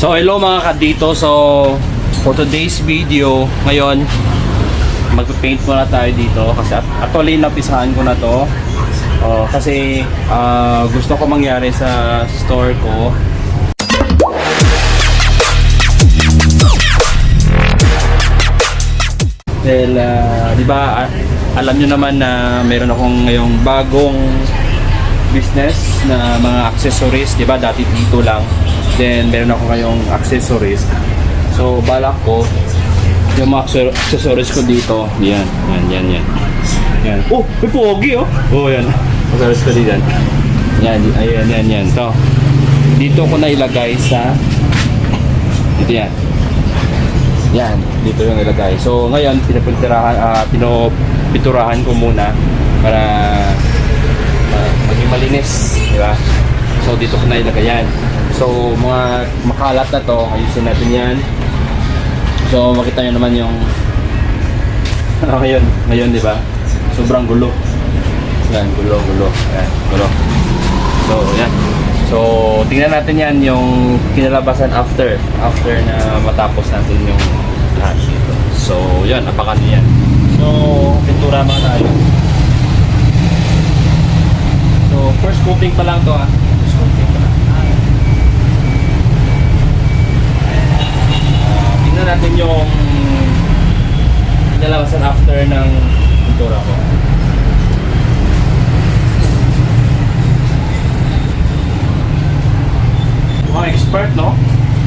So hello mga kadito. So for today's video, ngayon magpe-paint muna tayo dito kasi actually napisahan ko na to. Oh, kasi ah, gusto ko mangyari sa store ko. Dahil ah, 'di ba ah, alam niyo naman na meron akong ngayong bagong business na mga accessories, 'di ba? Dati dito lang. Then meron ako ngayong accessories. So balak ko yung mga acce- accessories ko dito, yan, yan, yan, yan. Yan. Oh, may pogi oh. Oh, yan. Accessories ko dito. Yan, ayan, yan, yan. To. Dito ko na ilagay sa dito yan. Yan, dito yung ilagay. So ngayon, pinapinturahan, ah, pinopinturahan ko muna para uh, malinis, di ba? So dito ko na ilagay yan. So mga makalat na to, ayusin natin yan. So makita nyo naman yung ano ngayon, ngayon di ba? Sobrang gulo. Yan, gulo, gulo. Yan, gulo. So, yan. So, tingnan natin yan yung kinalabasan after. After na matapos natin yung lahat dito. So, yan, apakan nyo yan. So, pintura mga tayo. So, coating pa lang to ah. Coating pa lang. Ah, tingnan natin yung kinalabasan after ng pintura ko. Mga expert, no?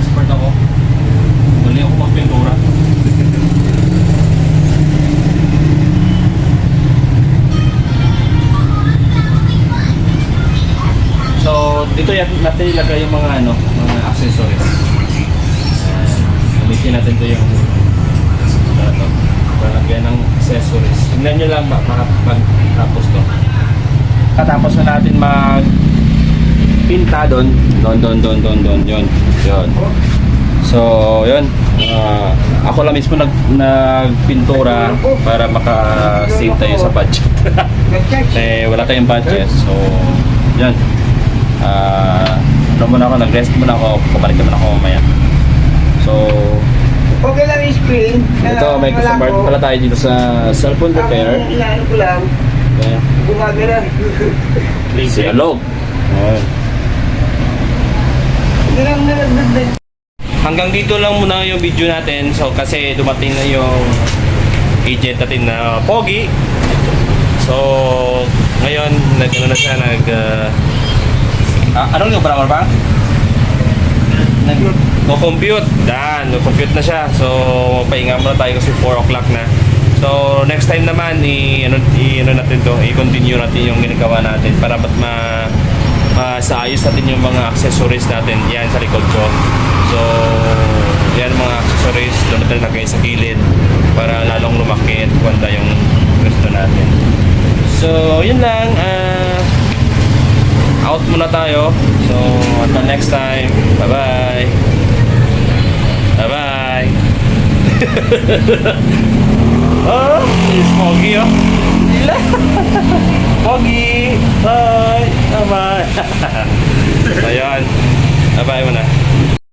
Expert ako. Dali ako magpintura. Dito yan, natin ilagay yung mga ano, mga accessories. Uh, gamitin natin to yung ano to, lalagyan ng accessories. Tingnan nyo lang ba, mga pagtapos to. Katapos na natin mag pinta doon. Doon, doon, doon, doon, doon, yun. Yun. So, yun. Ah, ako lang mismo nag, nagpintura para maka-save tayo sa budget. eh, wala tayong budget. So, yun. Ah, ano muna ako, nag-rest muna ako. Pabalik naman ako mamaya. So, Okay lang yung screen. ito, may customer pala tayo dito sa cellphone repair. Ang inaano ko lang, Okay. gumagana. Si Alog. Hanggang dito lang muna yung video natin. So, kasi dumating na yung agent natin na Pogi. So, ngayon, nag ano na siya, nag... Uh, ah, anong yung parang ba? Nag... No-compute. Dan, no-compute na siya. So, pahinga muna tayo kasi 4 o'clock na. So, next time naman, i, ano, i, ano natin to, i-continue natin yung ginagawa natin para ba't ma, masaayos natin yung mga accessories natin. Yan sa likod ko. So, yan mga accessories doon natin lagay sa gilid para lalong lumaki at kwanda yung gusto natin. So, yun lang. ah out muna tayo. So, until next time. Bye-bye. Bye-bye. oh, it's Foggy, oh. Foggy. Bye. Bye-bye.